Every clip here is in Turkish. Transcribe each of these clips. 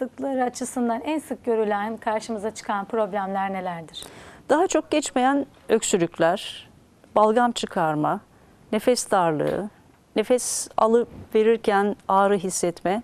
Sıklıkları açısından en sık görülen, karşımıza çıkan problemler nelerdir? Daha çok geçmeyen öksürükler, balgam çıkarma, nefes darlığı, nefes alıp verirken ağrı hissetme,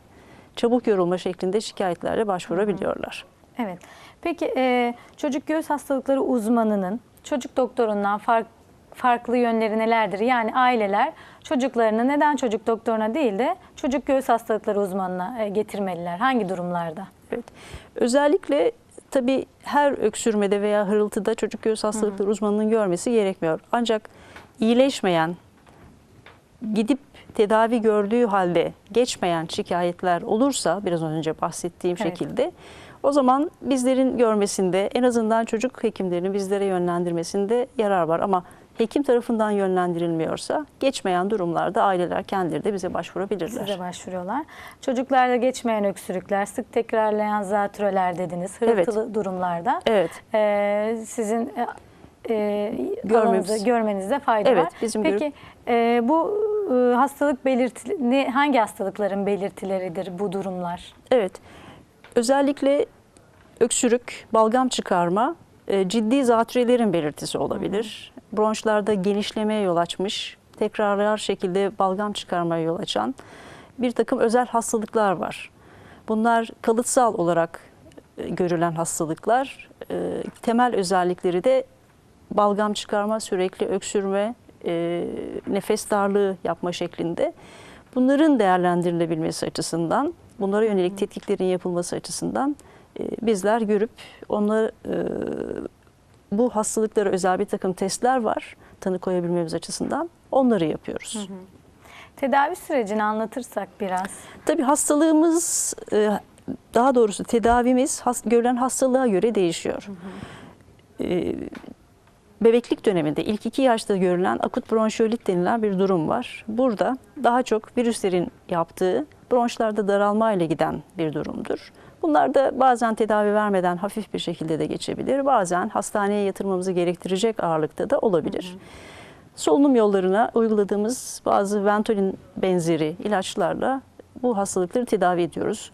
çabuk yorulma şeklinde şikayetlerle başvurabiliyorlar. Evet. Peki e, çocuk göğüs hastalıkları uzmanının çocuk doktorundan fark, farklı yönleri nelerdir? Yani aileler çocuklarını neden çocuk doktoruna değil de çocuk göğüs hastalıkları uzmanına e, getirmeliler? Hangi durumlarda? Evet. Özellikle tabii her öksürmede veya hırıltıda çocuk göğüs hastalıkları uzmanının görmesi gerekmiyor. Ancak iyileşmeyen, gidip tedavi gördüğü halde geçmeyen şikayetler olursa biraz önce bahsettiğim Evet. şekilde o zaman bizlerin görmesinde en azından çocuk hekimlerinin bizlere yönlendirmesinde yarar var ama hekim tarafından yönlendirilmiyorsa geçmeyen durumlarda aileler kendileri de bize başvurabilirler. Size başvuruyorlar. Çocuklarda geçmeyen öksürükler, sık tekrarlayan zatüreler dediniz. Hırıltılı durumlarda. Evet. e, sizin e, e, Görmemiz. görmenizde fayda Evet, var. bizim Peki e, bu e, hastalık belirti ne, hangi hastalıkların belirtileridir bu durumlar? Evet. Özellikle öksürük, balgam çıkarma ciddi zatürrelerin belirtisi olabilir. Bronşlarda genişlemeye yol açmış, tekrarlar şekilde balgam çıkarmaya yol açan bir takım özel hastalıklar var. Bunlar kalıtsal olarak e, görülen hastalıklar. E, Temel özellikleri de balgam çıkarma, sürekli öksürme, e, nefes darlığı yapma şeklinde. Bunların değerlendirilebilmesi açısından, bunlara yönelik tetkiklerin yapılması açısından e, bizler görüp onları e, bu hastalıklara özel bir takım testler var tanı koyabilmemiz açısından. Onları yapıyoruz. Tedavi sürecini anlatırsak biraz. Tabii hastalığımız, e, daha doğrusu tedavimiz görülen hastalığa göre değişiyor. E, Bebeklik döneminde ilk iki yaşta görülen akut bronşiolit denilen bir durum var. Burada daha çok virüslerin yaptığı bronşlarda daralma ile giden bir durumdur. Bunlar da bazen tedavi vermeden hafif bir şekilde de geçebilir. Bazen hastaneye yatırmamızı gerektirecek ağırlıkta da olabilir. Solunum yollarına uyguladığımız bazı Ventolin benzeri ilaçlarla bu hastalıkları tedavi ediyoruz.